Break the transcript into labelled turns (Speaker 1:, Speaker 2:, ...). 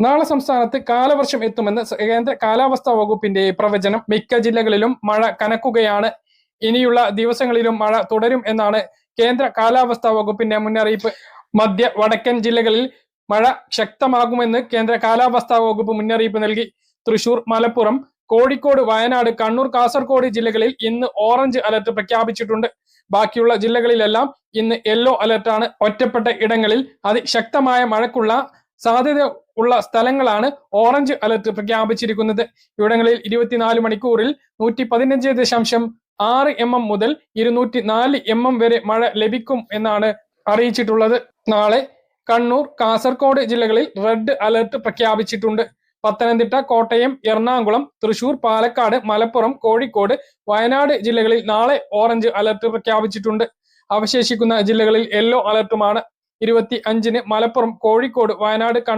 Speaker 1: നാളെ സംസ്ഥാനത്ത് കാലവർഷം എത്തുമെന്ന് കേന്ദ്ര കാലാവസ്ഥാ വകുപ്പിന്റെ പ്രവചനം. മിക്ക ജില്ലകളിലും മഴ കനക്കുകയാണ്. ഇനിയുള്ള ദിവസങ്ങളിലും മഴ തുടരും എന്നാണ് കേന്ദ്ര കാലാവസ്ഥാ വകുപ്പിന്റെ മുന്നറിയിപ്പ്. മധ്യ വടക്കൻ ജില്ലകളിൽ മഴ ശക്തമാകുമെന്ന് കേന്ദ്ര കാലാവസ്ഥാ വകുപ്പ് മുന്നറിയിപ്പ് നൽകി. തൃശൂർ മലപ്പുറം കോഴിക്കോട് വയനാട് കണ്ണൂർ കാസർഗോഡ് ജില്ലകളിൽ ഇന്ന് ഓറഞ്ച് അലർട്ട് പ്രഖ്യാപിച്ചിട്ടുണ്ട്. ബാക്കിയുള്ള ജില്ലകളിലെല്ലാം ഇന്ന് യെല്ലോ അലർട്ടാണ്. ഒറ്റപ്പെട്ട ഇടങ്ങളിൽ അതിശക്തമായ മഴക്കുള്ള സാധ്യത ഉള്ള സ്ഥലങ്ങളാണ് ഓറഞ്ച് അലർട്ട് പ്രഖ്യാപിച്ചിരിക്കുന്നത്. ഇവിടങ്ങളിൽ ഇരുപത്തിനാല് മണിക്കൂറിൽ നൂറ്റി പതിനഞ്ച് ദശാംശം ആറ് എം എം മുതൽ ഇരുന്നൂറ്റി നാല് എം എം വരെ മഴ ലഭിക്കും എന്നാണ് അറിയിച്ചിട്ടുള്ളത്. നാളെ കണ്ണൂർ കാസർഗോഡ് ജില്ലകളിൽ റെഡ് അലർട്ട് പ്രഖ്യാപിച്ചിട്ടുണ്ട്. പത്തനംതിട്ട കോട്ടയം എറണാകുളം തൃശൂർ പാലക്കാട് മലപ്പുറം കോഴിക്കോട് വയനാട് ജില്ലകളിൽ നാളെ ഓറഞ്ച് അലർട്ട് പ്രഖ്യാപിച്ചിട്ടുണ്ട്. അവശേഷിക്കുന്ന ജില്ലകളിൽ യെല്ലോ അലർട്ടുമാണ്. ഇരുപത്തി അഞ്ചിന് മലപ്പുറം കോഴിക്കോട് വയനാട് കണ്ണൂർ